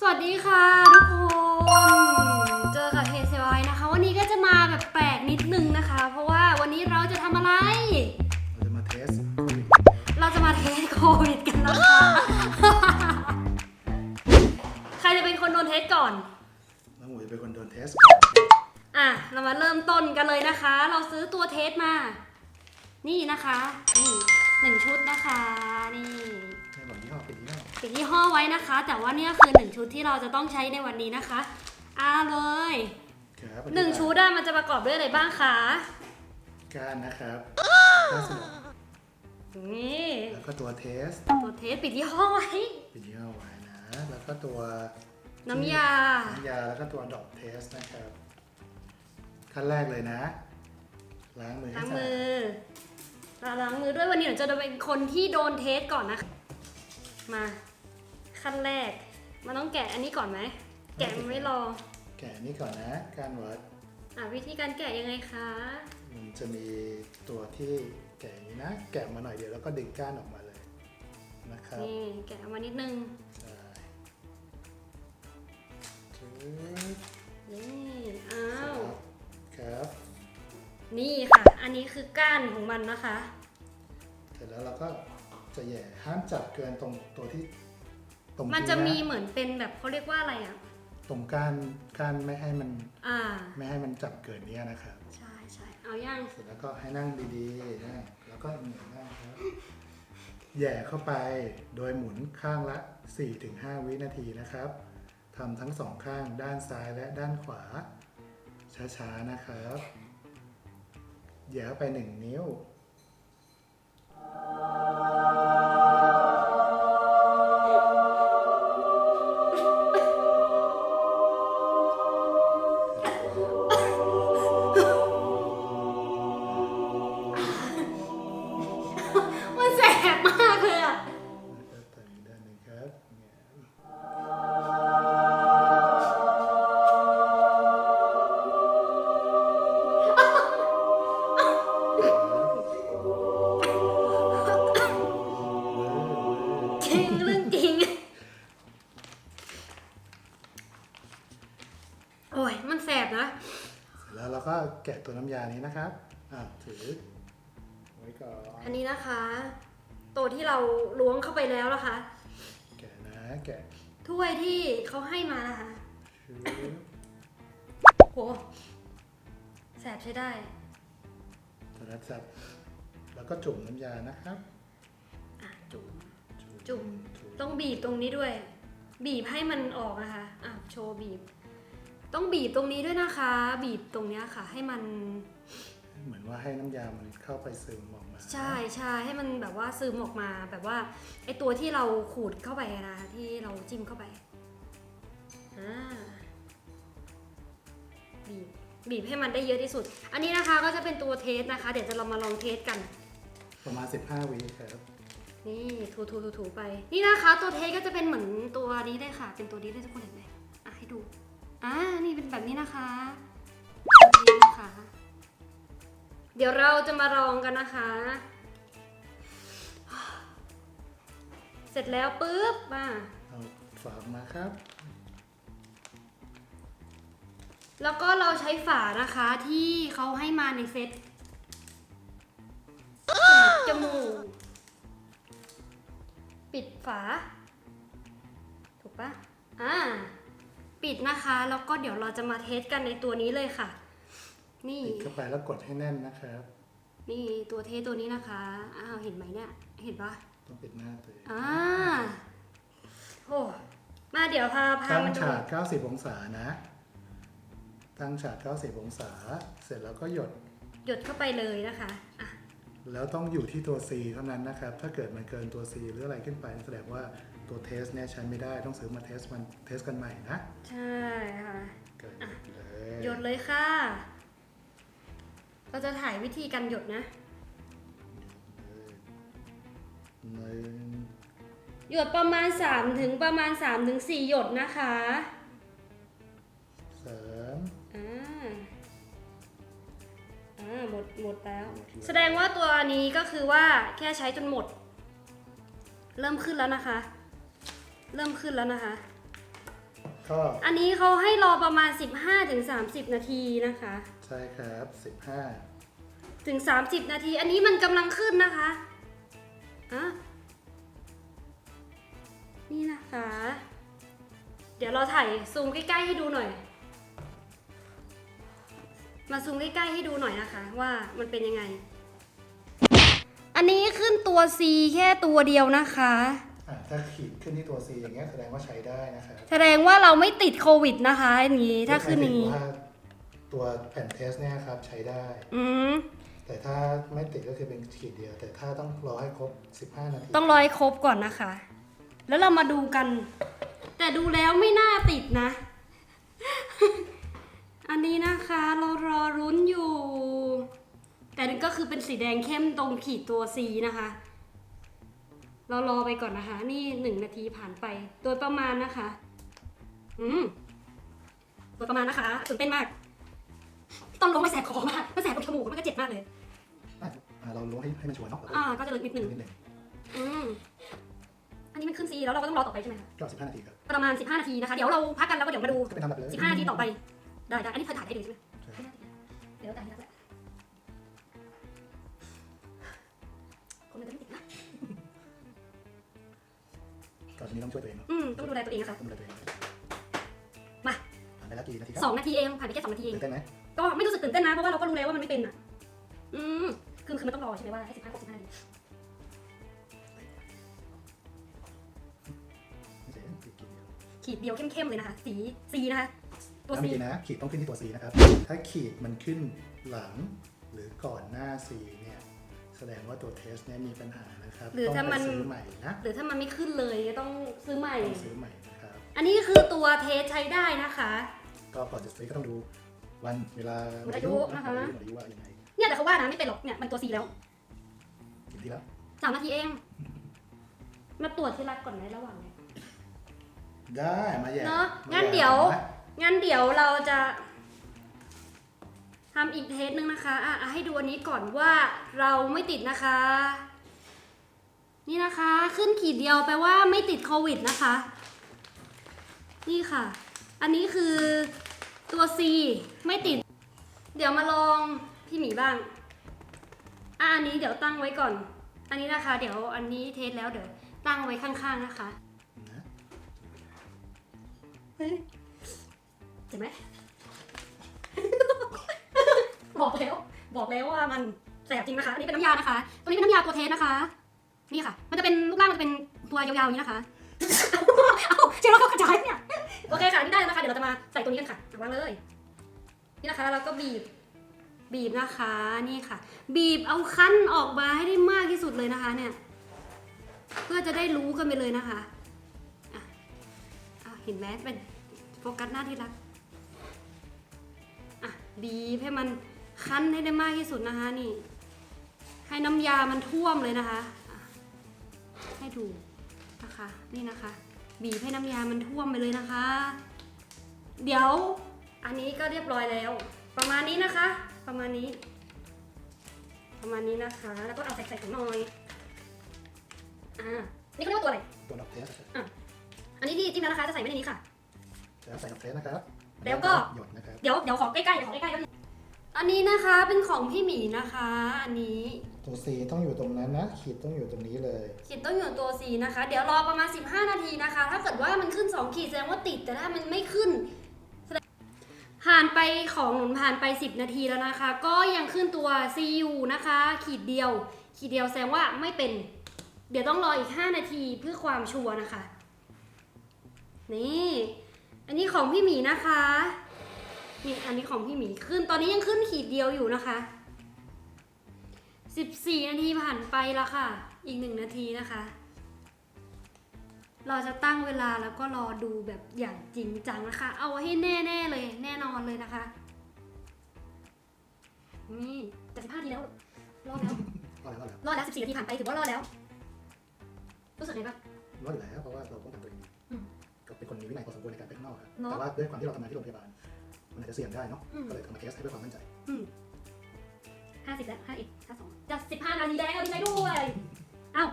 สวัสดีค่ะทุกคนเจอกับเฮเซวายนะคะ วันนี้ก็จะมาแบบแปลกนิดนึงนะคะ เพราะว่าวันนี้เราจะทำอะไร เราจะมาเทสเราจะมาเทสโควิดกันนะคะ ใครจะเป็นคนโดนเทสก่อน น้องหมูจะเป็นคนโดนเทสอะเรามาเริ่มต้นกันเลยนะคะ เราซื้อตัวเทสมา นี่นะคะ นี่หนึ่งชุดนะคะ นี่ ป็นยี่ห้อปิดยี่ห้อไว้นะคะ แต่ว่าเนี่ยคือหนึ่งชุดที่เราจะต้องใช้ในวันนี้นะคะอ่าเลยครับหนึ่งชุดอะมันจะประกอบด้วยอะไรบ้างคะก้านนะครับก้านสมองนี่แล้วก็ตัวเทส ตัวเทสปิดยี่ห้อไว้เป็นยี่ห้อไว้นะ แล้วก็ตัวน้ำยา น้ำยาแล้วก็ตัวดอกเทสนะครับ ขั้นแรกเลยนะ ล้างมือให้ล้างสะมือาดอเราล้างมือด้วยวันนี้หนูจะเป็นคนที่โดนเทสก่อนนะคะมา ขั้นแรก มันต้องแกะอันนี้ก่อนไหม แกะมันไม่รอ แกะนี่ก่อนนะก้านวัดอะวิธีการแกะยังไงคะมันจะมีตัวที่แกะอย่างนี้นะ แกะมาหน่อยเดียวแล้วก็ดึงก้านออกมาเลยนะครับนี่แกะออกมานิดนึงใช่จึ๊บนี่อ้าวครับนี่ค่ะ อันนี้คือก้านของมันนะคะ เสร็จแล้วเราก็จะแหย่ห้ามจับเกินตรงตัวที่ ตรงมันจะมีนเหมือนเป็นแบบเขาเรียกว่าอะไรอะ ตรงก้านก้านไม่ให้มันอ่า ไม่ให้มันจับเกินเนี้ยนะครับใช่ใช่เอาย่างเสร็จแล้วก็ให้นั่งดีๆนะแล้วก็เหนื่อยมากครับแหย่เข้าไปโดยหมุนข้างละ 4-5 วินาทีนะครับทำทั้งสองข้างด้านซ้ายและด้านขวา ช้าๆนะครับแหย่เข้าไป1นิ้วมัน ตัวน้ำยานี้นะครับอะถือไว้ก่อนอันนี้นะคะ ตัวที่เราล้วงเข้าไปแล้วนะคะ แกะนะแกะถ้วยที่เขาให้มานะคะชื้อโหแสบใช้ได้ตัวนั้นจับแล้วก็จุ่มน้ำยานะครับอะจุ่มจุ่ม จุ่ม ต้องบีบตรงนี้ด้วย บีบให้มันออกนะคะอะโชว์บีบ ต้องบีบตรงนี้ด้วยนะคะ บีบตรงเนี้ยค่ะ ให้มันเหมือนว่าให้น้ำยามันเข้าไปซึมออกมาใช่ใช่ให้มันแบบว่าซึมออกมาแบบว่าไอตัวที่เราขูดเข้าไปอะนะที่เราจิ้มเข้าไปอ่าบีบบีบให้มันได้เยอะที่สุด อันนี้นะคะก็จะเป็นตัวเทสนะคะ เดี๋ยวจะเรามาลองเทสกัน ประมาณ 15วิครับ นี่ถูถูถูถูไป นี่นะคะ ตัวเทสก็จะเป็นเหมือนตัวนี้เลยค่ะ เป็นตัวนี้เลยทุกคนเห็นไหมอะให้ดู อ่า นี่เป็นแบบนี้นะคะตัวนี้นะคะ เดี๋ยวเราจะมาลองกันนะคะ เสร็จแล้วปุ๊บมา เอาฝาออกมาครับ แล้วก็เราใช้ฝานะคะที่เขาให้มาในเซ็ตจมูก ปิดฝา ถูกปะอ่า ปิดนะคะ แล้วก็เดี๋ยวเราจะมาเทสกันในตัวนี้เลยค่ะ นี่ ปิดเข้าไปแล้วกดให้แน่นนะครับนี่ตัวเทสตัวนี้นะคะ อ้าว เห็นไหมเนี่ย เห็นปะต้องปิดหน้าตัวเองอ่าโอ้มาเดี๋ยวพาพาตั้งมาดูฉาก90 องศานะ ตั้งฉาก90 องศา เสร็จแล้วก็หยด หยดเข้าไปเลยนะคะอะแล้วต้องอยู่ที่ตัว C เท่านั้นนะครับ ถ้าเกิดมันเกินตัว C หรืออะไรขึ้นไปแสดงว่า ตัวเทสเนี่ยใช้ไม่ได้ต้องซื้อมาเทสมันเทสกันใหม่นะใช่ค่ะเกิดเลยหยดเลยค่ะ เราจะถ่ายวิธีการหยดนะหนึ่งหยดประมาณ3ถึงประมาณ3ถึง4หยดนะคะสามอ่าอ่าหมดหมดแล้วหมดแล้วแสดงว่าตัวนี้ก็คือว่าแค่ใช้จนหมด เริ่มขึ้นแล้วนะคะ เริ่มขึ้นแล้วนะคะ ก็อันนี้เขาให้รอประมาณ 15-30 นาทีนะคะ ใช่ครับสิบห้าถึง 30 นาที อันนี้มันกำลังขึ้นนะคะอะนี่นะคะ เดี๋ยวเราถ่ายซูมใกล้ๆให้ดูหน่อย มาซูมใกล้ๆให้ดูหน่อยนะคะ ว่ามันเป็นยังไง อันนี้ขึ้นตัว C แค่ตัวเดียวนะคะ อะถ้าขีดขึ้นที่ตัว C อย่างเงี้ยแสดงว่าใช้ได้นะครับแสดงว่าเราไม่ติดโควิดนะคะอย่างนี้ถ้าขึ้นอย่างนี้นี้ว่าตัวแผ่นเทสเนี่ยครับใช้ได้ อืมแต่ถ้าไม่ติดก็คือเป็นขีดเดียว แต่ถ้าต้องรอให้ครบ 15 นาทีต้องรอให้ครบก่อนนะคะ แล้วเรามาดูกัน แต่ดูแล้วไม่น่าติดนะ อันนี้นะคะเรารอรุ้นอยู่ แต่นี่ก็คือเป็นสีแดงเข้มตรงขีดตัว C นะคะ เรารอไปก่อนนะคะ นี่หนึ่งนาทีผ่านไป โดยประมาณนะคะ อืมโดยประมาณนะคะตื่นเต้นมากต้องลงไปแสบคอมากมันแสบตรงจมูกมันก็เจ็บมากเลย อะอะเราล้วงให้ให้มันชัวร์เนาะอ่า ก็จะลึกนิดนึง นิดหนึ่งอืม อันนี้มันขึ้น C แล้วเราก็ต้องรอต่อไปใช่ไหมคะก็15นาทีครับประมาณ 15 นาทีนะคะ เดี๋ยวเราพักกันแล้วก็เดี๋ยวมาดูจะเป็นทำแบบเลย 15 นาทีต่อไป ได้ได้อันนี้เธอถ่ายให้ดูใช่ไหมใช่ เดี๋ยวถ่ายให้ดูแหละ นี้ต้องช่วยตัวเองเนาะอืมต้องดูแลตัวเองนะคะต้องดูแลตัวเองมาผ่านไปแล้วกี่นาทีครัสองนาทีเองผ่านไปแค่สองนาทีเองตื่นเต้นไหมก็ไม่รู้สึกตื่นเต้นนะเพราะว่าเราก็รู้แล้วว่ามันไม่เป็นอะอืมคือคือมันต้องรอใช่ไหมว่าให้15 65นาทีไม่ใช่ขีดขีดเดียวขีดเดียวเข้มๆเลยนะคะ สี C นะคะตัวถ้า C เมื่อกี้นะขีดต้องขึ้นที่ตัว C นะครับ ถ้าขีดมันขึ้นหลังหรือก่อนหน้า C เนี่ย แสดงว่าตัวเทสเนี่ยมีปัญหานะครับหรือต้องถ้าไปมันซื้อใหม่นะหรือถ้ามันไม่ขึ้นเลยต้องซื้อใหม่ ต้องซื้อใหม่นะครับ อันนี้คือตัวเทสใช้ได้นะคะ ก็ก่อนจะซื้อก็ต้องดูวันเวลาหมดอายุนะคะหมดอายุว่ายังไงเนี่ยแต่เขาว่านะไม่เป็นหรอกเนี่ยมันตัว C แล้วกี่ที่แล้วสามนาทีเอง มาตรวจที่รักก่อนไหมระหว่างนี้ได้มาแย่เนอะมางั้นแย่เดี๋ยวนะงั้นเดี๋ยวเราจะ ทำอีกเทสนึงนะคะอะอะให้ดูอันนี้ก่อนว่าเราไม่ติดนะคะ นี่นะคะ ขึ้นขีดเดียวแปลว่าไม่ติดโควิดนะคะ นี่ค่ะ อันนี้คือตัว C ไม่ติด เดี๋ยวมาลองพี่หมีบ้างอะอันนี้เดี๋ยวตั้งไว้ก่อน อันนี้นะคะ เดี๋ยวอันนี้เทสแล้วเดี๋ยวตั้งไว้ข้างๆนะคะนะเฮ้ยเห็นไหม บอกแล้ว บอกแล้วว่ามันแสบจริงนะคะ อันนี้เป็นน้ำยานะคะ ตัวนี้เป็นน้ำยาตัวเทสนะคะ นี่ค่ะ มันจะเป็นรูปร่างมันจะเป็นตัวยาวๆอย่างนี้นะคะ เอาเชื่อแล้วก็กระจายเนี่ย โอเคค่ะนี่ได้แล้วนะคะ เดี๋ยวเราจะมาใส่ตัวนี้กันค่ะวางเลย นี่นะคะเราก็บีบ บีบนะคะ นี่ค่ะ บีบเอาคั้นออกมาให้ได้มากที่สุดเลยนะคะเนี่ย เพื่อจะได้รู้กันไปเลยนะคะอะอะเห็นไหมเป็นโฟกัสหน้าที่รัก อะบีบให้มัน คั้นให้ได้มากที่สุดนะคะนี่ ให้น้ำยามันท่วมเลยนะคะอะให้ดูนะคะนี่นะคะบีบให้น้ำยามันท่วมไปเลยนะคะ เดี๋ยวอันนี้ก็เรียบร้อยแล้ว ประมาณนี้นะคะ ประมาณนี้ ประมาณนี้นะคะ แล้วก็เอาใส่ใส่ถุงหน่อยอ่านี่เขาเรียกว่าตัวอะไรตัวดอกเทสอันนี้ที่จิ้มแล้วนะคะจะใส่ไว้ในนี้ค่ะจะใส่ดอกเทสนะครับแล้วก็หยดนะครับเดี๋ยวเดี๋ยวขอใกล้ๆเดี๋ยวขอใกล้ๆแป๊บนึง อันนี้นะคะเป็นของพี่หมีนะคะ อันนี้ตัว C ต้องอยู่ตรงนั้นนะ ขีดต้องอยู่ตรงนี้เลย ขีดต้องอยู่ตัว C นะคะ เดี๋ยวรอประมาณ 15 นาทีนะคะ ถ้าเกิดว่ามันขึ้น 2 ขีดแสดงว่าติด แต่ถ้ามันไม่ขึ้นแสดงผ่านไปของหนุนผ่านไป 10 นาทีแล้วนะคะ ก็ยังขึ้นตัว C อยู่นะคะ ขีดเดียว ขีดเดียวแสดงว่าไม่เป็น เดี๋ยวต้องรออีก 5 นาทีเพื่อความชัวร์นะคะ นี่ อันนี้ของพี่หมีนะคะ นี่อันนี้ของพี่หมีขึ้น ตอนนี้ยังขึ้นขีดเดียวอยู่นะคะ 14 นาทีผ่านไปแล้วค่ะ อีกหนึ่งนาทีนะคะ เราจะตั้งเวลาแล้วก็รอดูแบบอย่างจริงจังนะคะ เอาให้แน่ๆเลย แน่นอนเลยนะคะ นี่แต่15นาทีแล้ว รอดแล้ว รอดแล้วรอดแล้วรอดแล้ว 14 นาทีผ่านไปถือว่ารอดแล้ว รู้สึกไงบ้าง รอดอยู่แล้วเพราะว่าเราป้องกันตัวเองอืม ก็เป็นคนมีวินัยพอสมควรในการไปข้างนอกครับเนอะ แต่ว่าด้วยความที่เราทำงานที่โรงพยาบาล มันอาจจะเสี่ยงได้เนาะอืม ก็เลยทำมาเทสให้เพื่อความมั่นใจอืมห้าสิบแล้วห้าอีกห้าสองจะสิบห้านาทีแล้วดีใจด้วยเอ้า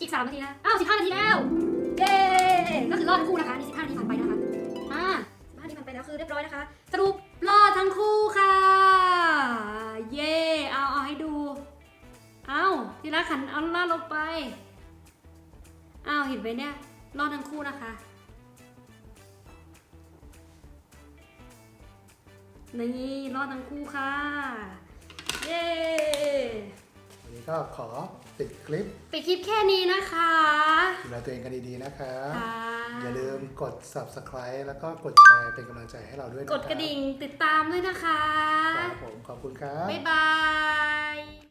อีกสามนาทีนะเอ้าสิบห้านาทีแล้วเย้ก็คือรอดทั้งคู่นะคะนี่สิบห้านาทีผ่านไปนะคะมาไปแล้วคือเรียบร้อยนะคะสรุปรอดทั้งคู่ค่ะ เย่เอาเอาให้ดู เอาทีละขันเอาล่าดลงไปเอาเห็นไหมเนี่ยรอดทั้งคู่นะคะ นี่รอดทั้งคู่ค่ะ เย้ วันนี้ก็ขอปิดคลิปปิดคลิปแค่นี้นะคะ ดูแลตัวเองกันดีๆนะครับค่ะ อย่าลืมกด subscribe แล้วก็กดแชร์เป็นกำลังใจให้เราด้วยนคกบดกระดิ่งติดตามด้วยนะคะ ครับผมขอบคุณครับ บ๊ายบาย